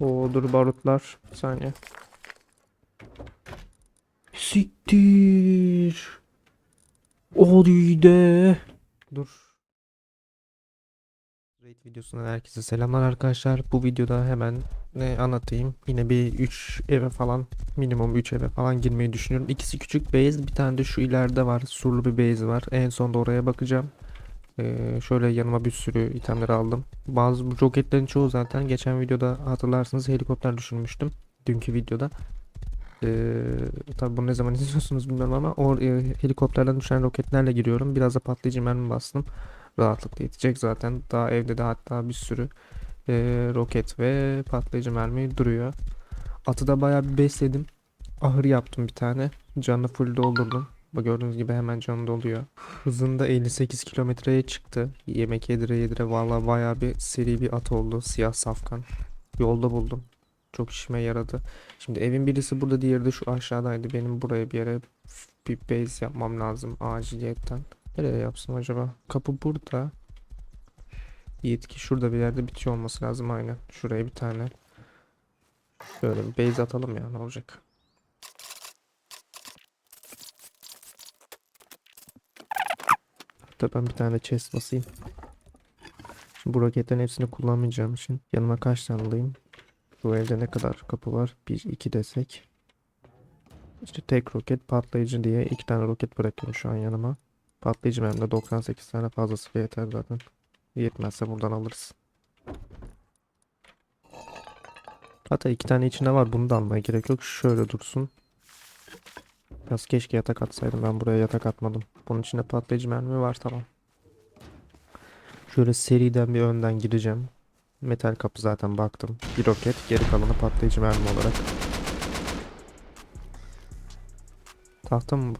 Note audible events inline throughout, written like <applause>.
O dur barutlar. Bir saniye. Siktir. Hadi de. Dur. Raid videosundan herkese selamlar arkadaşlar. Bu videoda hemen ne anlatayım. Yine bir 3 eve falan minimum 3 eve falan girmeyi düşünüyorum. İkisi küçük base, bir tane de şu ileride var. Surlu bir base var. En sonda oraya bakacağım. Ee, şöyle yanıma bir sürü itemleri aldım. Bazı bu roketlerin çoğu zaten geçen videoda hatırlarsınız helikopter düşürmüştüm. Dünkü videoda. Ee, tabi bunu ne zaman <laughs> izliyorsunuz bilmiyorum ama o e, helikopterden düşen roketlerle giriyorum. Biraz da patlayıcı mermi bastım. Rahatlıkla yetecek zaten. Daha evde de hatta bir sürü e, roket ve patlayıcı mermi duruyor. Atı da bayağı bir besledim. Ahır yaptım bir tane. Canını full doldurdum. Bak gördüğünüz gibi hemen canı doluyor. Hızında 58 kilometreye çıktı. Yemek yedire yedire valla bayağı bir seri bir at oldu. Siyah safkan. Yolda buldum. Çok işime yaradı. Şimdi evin birisi burada diğeri de şu aşağıdaydı. Benim buraya bir yere bir base yapmam lazım aciliyetten. Nereye yapsam acaba? Kapı burada. Yetki şurada bir yerde bitiyor olması lazım aynen. Şuraya bir tane. Şöyle bir base atalım ya ne olacak. Hatta ben bir tane chest basayım. Şimdi bu roketlerin hepsini kullanmayacağım için yanıma kaç tane alayım? Bu evde ne kadar kapı var? 1, 2 desek. İşte tek roket patlayıcı diye iki tane roket bırakıyorum şu an yanıma. Patlayıcı benim de 98 tane fazlası yeter zaten. Yetmezse buradan alırız. Hatta iki tane içinde var. Bunu da almaya gerek yok. Şöyle dursun. Biraz keşke yatak atsaydım. Ben buraya yatak atmadım. Bunun içinde patlayıcı mermi var tamam. Şöyle seriden bir önden gireceğim. Metal kapı zaten baktım. Bir roket. Geri kalanı patlayıcı mermi olarak. Tahta mı bu?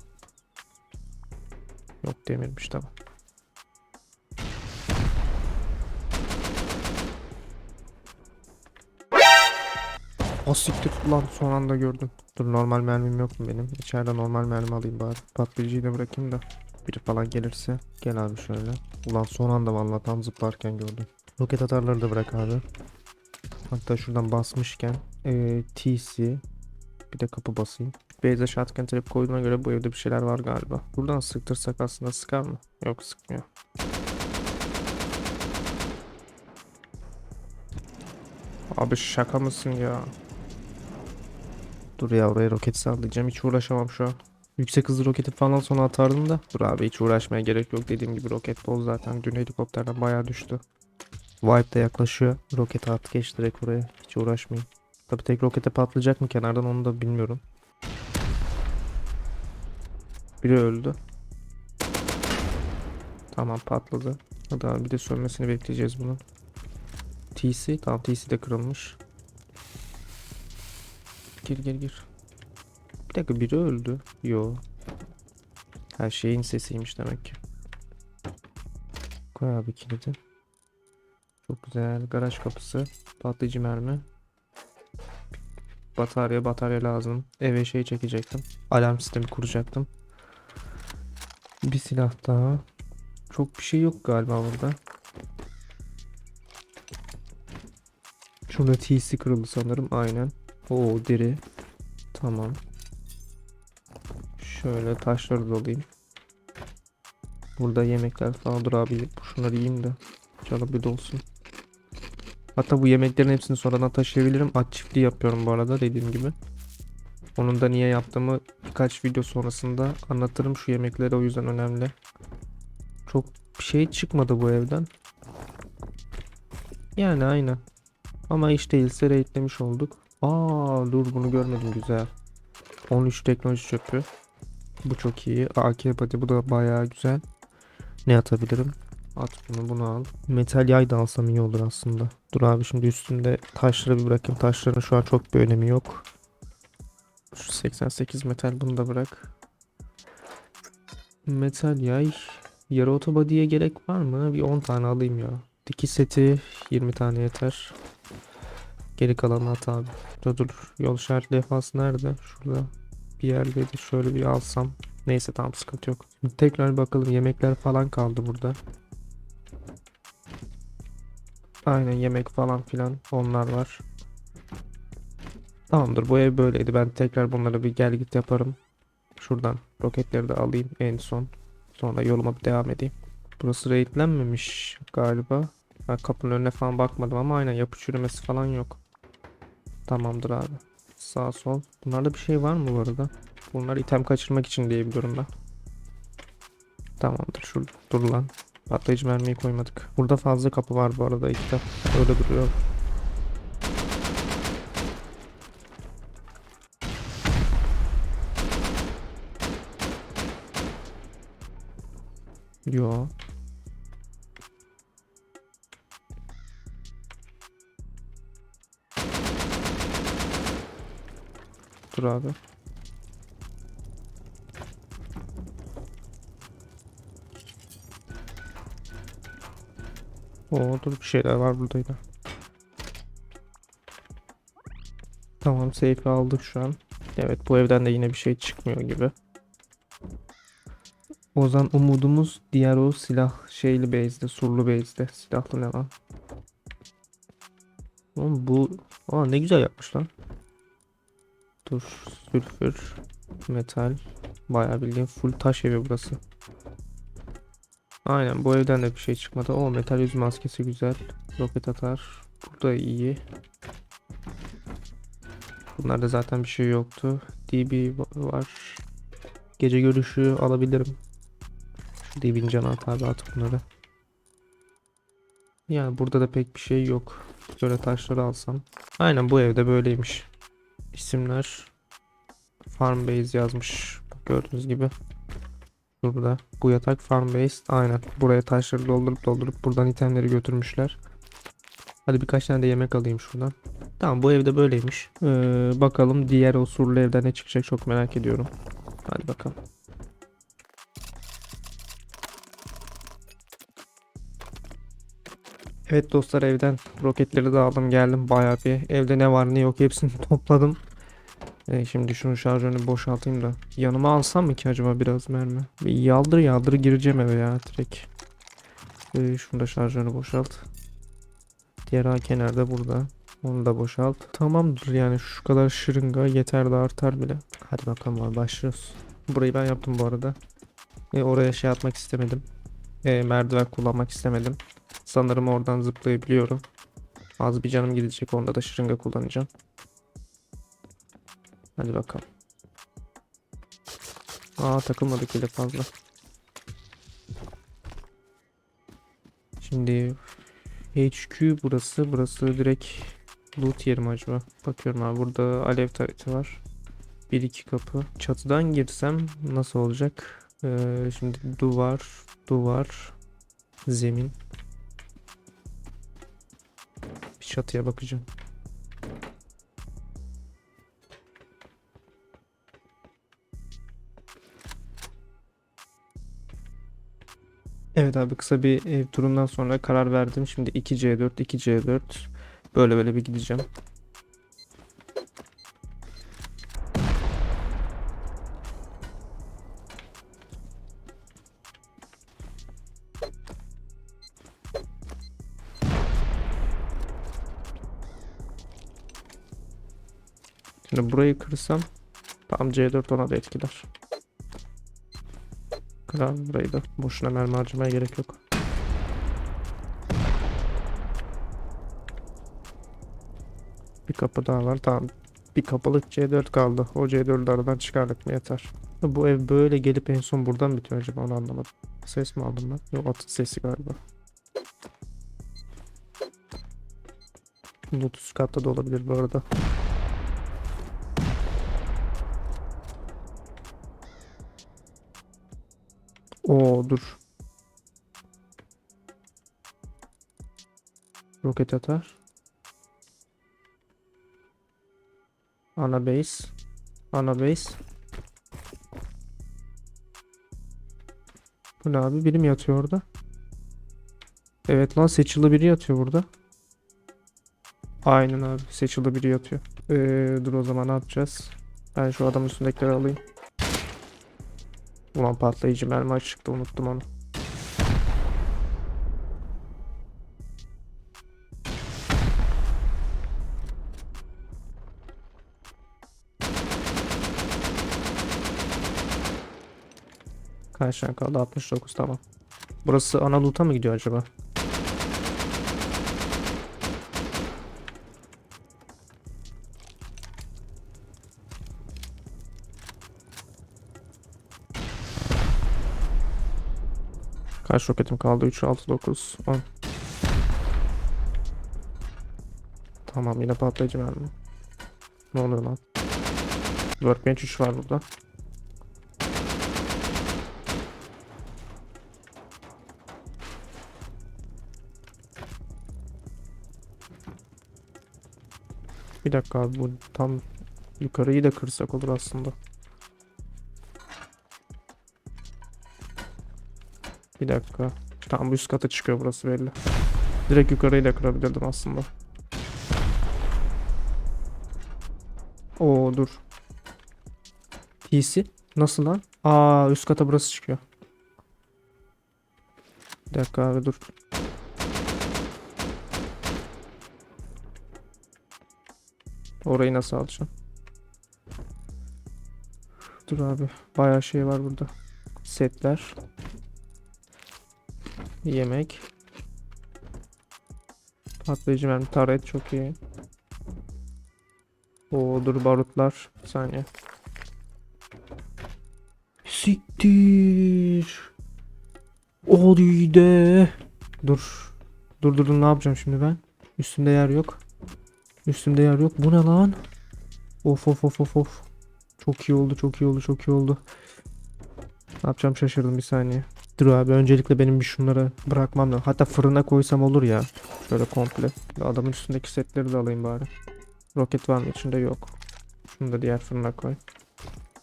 Yok demirmiş tamam. O siktir lan son anda gördüm. Dur normal mermim yok mu benim? İçeride normal mermi alayım bari. Patlayıcıyı da bırakayım da. Biri falan gelirse. Gel abi şöyle. Ulan son anda vallahi tam zıplarken gördüm. Roket atarları da bırak abi. Hatta şuradan basmışken eee, TC bir de kapı basayım. Beyza shotgun trap koyduğuna göre bu evde bir şeyler var galiba. Buradan sıktırsak aslında sıkar mı? Yok sıkmıyor. Abi şaka mısın ya? Dur ya oraya roket sallayacağım. Hiç uğraşamam şu an. Yüksek hızlı roketi falan sonra atardım da. Dur abi hiç uğraşmaya gerek yok. Dediğim gibi roket bol zaten. Dün helikopterden bayağı düştü. Vibe de yaklaşıyor. Roket at geç direkt oraya. Hiç uğraşmayın. Tabi tek rokete patlayacak mı kenardan onu da bilmiyorum. Biri öldü. Tamam patladı. Hadi abi bir de sönmesini bekleyeceğiz bunun. TC. Tamam TC de kırılmış. Gir gir gir. Bir dakika biri öldü. Yo. Her şeyin sesiymiş demek ki. Koy abi kilidi. Çok güzel. Garaj kapısı. Patlayıcı mermi. Batarya batarya lazım. Eve şey çekecektim. Alarm sistemi kuracaktım. Bir silah daha. Çok bir şey yok galiba burada. Şurada TC kırıldı sanırım. Aynen. Oo deri. Tamam. Şöyle taşları da alayım. Burada yemekler falan dur abi. Şunları yiyeyim de. Canım bir dolsun. Hatta bu yemeklerin hepsini sonradan taşıyabilirim. At çiftliği yapıyorum bu arada dediğim gibi. Onun da niye yaptığımı birkaç video sonrasında anlatırım. Şu yemekleri o yüzden önemli. Çok şey çıkmadı bu evden. Yani aynen. Ama iş değilse raidlemiş olduk. Aa dur bunu görmedim güzel. 13 teknoloji çöpü. Bu çok iyi. AK pati bu da bayağı güzel. Ne atabilirim? At bunu bunu al. Metal yay da alsam iyi olur aslında. Dur abi şimdi üstünde taşları bir bırakayım. Taşların şu an çok bir önemi yok. Şu 88 metal bunu da bırak. Metal yay. Yarı otobody'ye gerek var mı? Bir 10 tane alayım ya. Dikiş seti 20 tane yeter. Geri kalanı at abi. Dur dur. Yol işaret levhası nerede? Şurada bir yerdeydi. Şöyle bir alsam. Neyse tamam sıkıntı yok. Şimdi tekrar bakalım yemekler falan kaldı burada. Aynen yemek falan filan onlar var. Tamamdır bu ev böyleydi. Ben tekrar bunlara bir gel git yaparım. Şuradan roketleri de alayım en son. Sonra yoluma bir devam edeyim. Burası raidlenmemiş galiba. Ben kapının önüne falan bakmadım ama aynen yapı çürümesi falan yok. Tamamdır abi. Sağ sol. Bunlarda bir şey var mı bu arada? Bunlar item kaçırmak için diye biliyorum ben. Tamamdır şurada. Dur lan. Patlayıcı mermiyi koymadık. Burada fazla kapı var bu arada. iki de öyle duruyor. Yo. Dur abi. Oo dur bir şeyler var burada yine. Tamam safe'i aldık şu an. Evet bu evden de yine bir şey çıkmıyor gibi. O zaman umudumuz diğer o silah şeyli base'de, surlu base'de. Silahlı ne lan? Oğlum bu... Aa ne güzel yapmış lan. Dur, sülfür, metal. Bayağı bildiğin full taş evi burası. Aynen bu evden de bir şey çıkmadı. O metal yüz maskesi güzel. Roket atar. Burada iyi. Bunlarda zaten bir şey yoktu. DB va- var. Gece görüşü alabilirim. Şu DB'nin canı at abi at bunları. Yani burada da pek bir şey yok. Böyle taşları alsam. Aynen bu evde böyleymiş. İsimler Farm Base yazmış. Gördüğünüz gibi. Burada. Bu yatak Farm Base. Aynen. Buraya taşları doldurup doldurup buradan itemleri götürmüşler. Hadi birkaç tane de yemek alayım şuradan. Tamam bu evde böyleymiş. Ee, bakalım diğer o surlu evden ne çıkacak çok merak ediyorum. Hadi bakalım. Evet dostlar evden roketleri de aldım geldim bayağı bir evde ne var ne yok hepsini <laughs> topladım. Ee, şimdi şunu şarjörünü boşaltayım da yanıma alsam mı ki acaba biraz mermi? Bir yaldır yaldır gireceğim eve ya direkt. Ee, şunu da şarjörünü boşalt. Diğer AK nerede burada? Onu da boşalt. Tamamdır yani şu kadar şırınga yeter de artar bile. Hadi bakalım abi başlıyoruz. Burayı ben yaptım bu arada. E, oraya şey atmak istemedim. E, merdiven kullanmak istemedim. Sanırım oradan zıplayabiliyorum. Az bir canım gidecek onda da şırınga kullanacağım. Hadi bakalım. Aa takılmadık bile fazla. Şimdi HQ burası. Burası direkt loot yeri mi acaba? Bakıyorum abi burada alev tarihti var. Bir iki kapı. Çatıdan girsem nasıl olacak? Ee, şimdi duvar, duvar, zemin. Bir çatıya bakacağım. Evet abi kısa bir ev turundan sonra karar verdim. Şimdi 2C4, 2C4 böyle böyle bir gideceğim. Burayı kırsam tam C4 ona da etkiler. Kır abi burayı da. Boşuna mermi harcamaya gerek yok. Bir kapı daha var. Tamam. Bir kapılık C4 kaldı. O C4'ü aradan çıkardık mı yeter. Bu ev böyle gelip en son buradan bitiyor acaba onu anlamadım. Ses mi aldım ben? Yok atın sesi galiba. Loot üst katta da olabilir bu arada. Oo dur. Roket atar. Ana base. Ana base. Bu ne abi? Biri mi yatıyor orada? Evet lan seçili biri yatıyor burada. Aynen abi. Seçili biri yatıyor. Ee, dur o zaman ne yapacağız? Ben şu adamın üstündekileri alayım. Ulan patlayıcı mermi açıktı unuttum onu. Kaç tane kaldı? 69 tamam. Burası ana loot'a mı gidiyor acaba? Kaç roketim kaldı? 3, 6, 9, 10. Tamam yine patlayıcı mermi. Ne oluyor lan? Workbench 3 var burada. Bir dakika abi bu tam yukarıyı da kırsak olur aslında. Bir dakika. Tam bu üst kata çıkıyor burası belli. Direkt yukarıyı da kırabilirdim aslında. Oo dur. PC nasıl lan? Aa üst kata burası çıkıyor. Bir dakika abi dur. Orayı nasıl alacağım? Dur abi. Bayağı şey var burada. Setler. Yemek. Patlayıcı mermi. Taret çok iyi. Oo dur barutlar. Bir saniye. Siktir. Hadi de. Dur dur dur ne yapacağım şimdi ben? Üstümde yer yok. Üstümde yer yok. Bu ne lan? Of of of of of. Çok iyi oldu çok iyi oldu çok iyi oldu. Ne yapacağım şaşırdım bir saniye. Dur abi öncelikle benim bir şunları bırakmam lazım. Hatta fırına koysam olur ya. Şöyle komple. Adamın üstündeki setleri de alayım bari. Roket var mı içinde yok. Şunu da diğer fırına koy.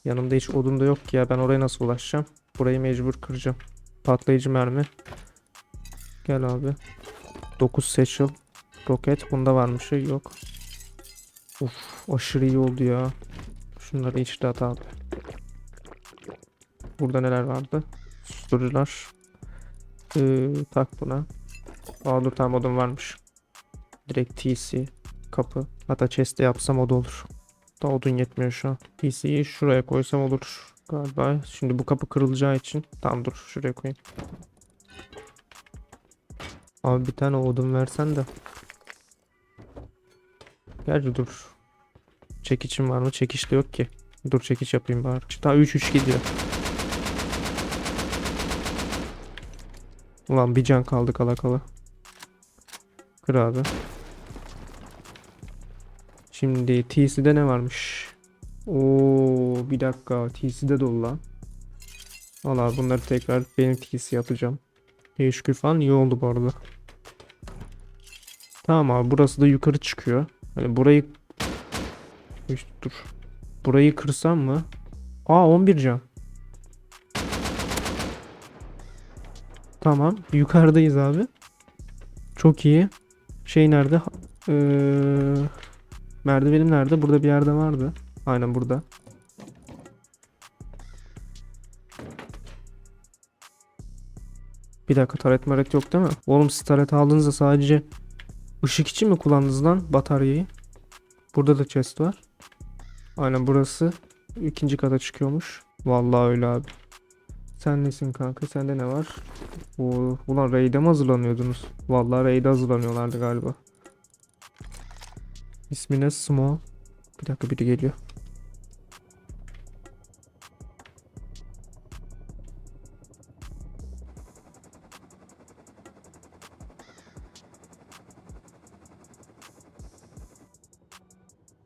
Yanımda hiç odun da yok ki ya ben oraya nasıl ulaşacağım? Burayı mecbur kıracağım. Patlayıcı mermi. Gel abi. 9 satchel. Roket bunda varmış şey yok. Uf aşırı iyi oldu ya. Şunları içte at abi. Burada neler vardı? Susturucular. Ee, tak buna. Aa dur tamam odun varmış. Direkt TC. Kapı. Hatta chest'e yapsam o da olur. Da odun yetmiyor şu an. TC'yi şuraya koysam olur galiba. Şimdi bu kapı kırılacağı için. Tamam dur şuraya koyayım. Abi bir tane odun versen de. Gerçi dur. Çekiçim var mı? Çekiç de yok ki. Dur çekiç yapayım bari. Daha 3-3 gidiyor. Ulan bir can kaldı kala kala. Kır abi. Şimdi TC'de ne varmış? Oo bir dakika TC'de dolu lan. Al abi bunları tekrar benim TC yapacağım. Teşekkür falan iyi oldu bu arada. Tamam abi burası da yukarı çıkıyor. Hani burayı dur. Burayı kırsam mı? Aa 11 can. Tamam. Yukarıdayız abi. Çok iyi. Şey nerede? Ee, merdivenim nerede? Burada bir yerde vardı. Aynen burada. Bir dakika taret maret yok değil mi? Oğlum siz taret aldığınızda sadece ışık için mi kullandınız lan bataryayı? Burada da chest var. Aynen burası ikinci kata çıkıyormuş. Vallahi öyle abi. Sen nesin kanka? Sende ne var? Oo, ulan raid'e mi hazırlanıyordunuz? Vallahi raid'e hazırlanıyorlardı galiba. İsmi ne? Small. Bir dakika biri geliyor.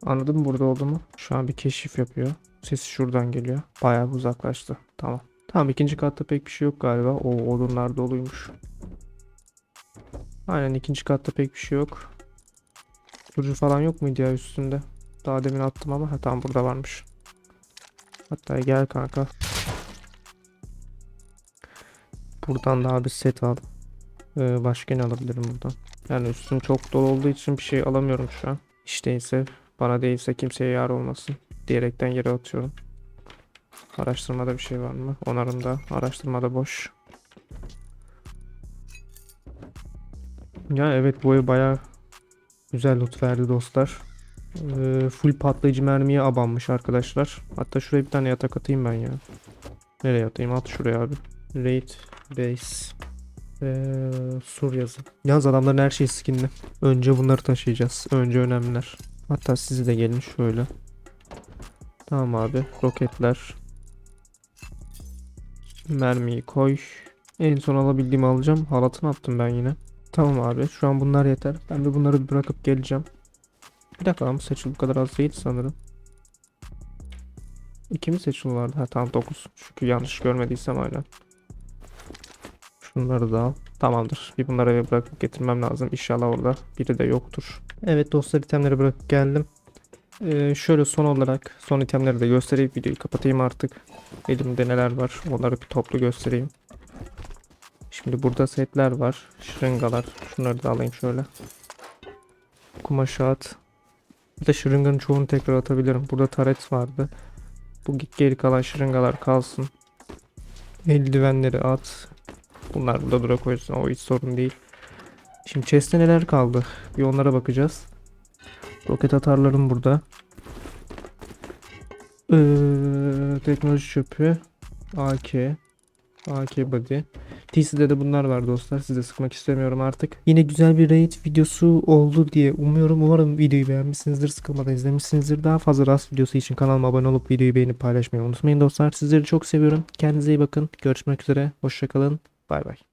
Anladın mı burada olduğumu? Şu an bir keşif yapıyor. Sesi şuradan geliyor. Bayağı uzaklaştı. Tamam. Tamam ikinci katta pek bir şey yok galiba. O odunlar doluymuş. Aynen ikinci katta pek bir şey yok. Kurucu falan yok muydu ya üstünde? Daha demin attım ama ha, tamam burada varmış. Hatta gel kanka. Buradan daha bir set al. Ee, başka ne alabilirim buradan? Yani üstüm çok dolu olduğu için bir şey alamıyorum şu an. Değilse bana değilse kimseye yar olmasın. Diyerekten yere atıyorum. Araştırmada bir şey var mı? Onarımda. Araştırmada boş. Ya evet ev baya güzel loot verdi dostlar. Ee, full patlayıcı mermiye abanmış arkadaşlar. Hatta şuraya bir tane yatak atayım ben ya. Nereye atayım? At şuraya abi. Raid base. Ee, sur yazı. Yalnız adamların her şeyi skinli. Önce bunları taşıyacağız. Önce önemliler. Hatta siz de gelin şöyle. Tamam abi. Roketler. Mermiyi koy. En son alabildiğimi alacağım. Halatını attım ben yine. Tamam abi. Şu an bunlar yeter. Ben de bunları bırakıp geleceğim. Bir dakika bu seçil bu kadar az değil sanırım. İki mi seçil vardı? Ha tamam 9. Çünkü yanlış görmediysem aynen. Şunları da al. Tamamdır. Bir bunları eve bırakıp getirmem lazım. İnşallah orada biri de yoktur. Evet dostlar itemleri bırakıp geldim. Ee, şöyle son olarak son itemleri de göstereyim. Videoyu kapatayım artık. Elimde neler var onları bir toplu göstereyim. Şimdi burada setler var. Şırıngalar. Şunları da alayım şöyle. Kumaşı at. Bir de şırınganın çoğunu tekrar atabilirim. Burada taret vardı. Bu geri kalan şırıngalar kalsın. Eldivenleri at. Bunlar burada dura koysun. O hiç sorun değil. Şimdi chest'te neler kaldı? Bir onlara bakacağız. Roket atarlarım burada. Ee, teknoloji çöpü. AK. AK body. TC'de de bunlar var dostlar. Size sıkmak istemiyorum artık. Yine güzel bir raid videosu oldu diye umuyorum. Umarım videoyu beğenmişsinizdir. Sıkılmadan izlemişsinizdir. Daha fazla rast videosu için kanalıma abone olup videoyu beğenip paylaşmayı unutmayın dostlar. Sizleri çok seviyorum. Kendinize iyi bakın. Görüşmek üzere. Hoşçakalın. Bay bay.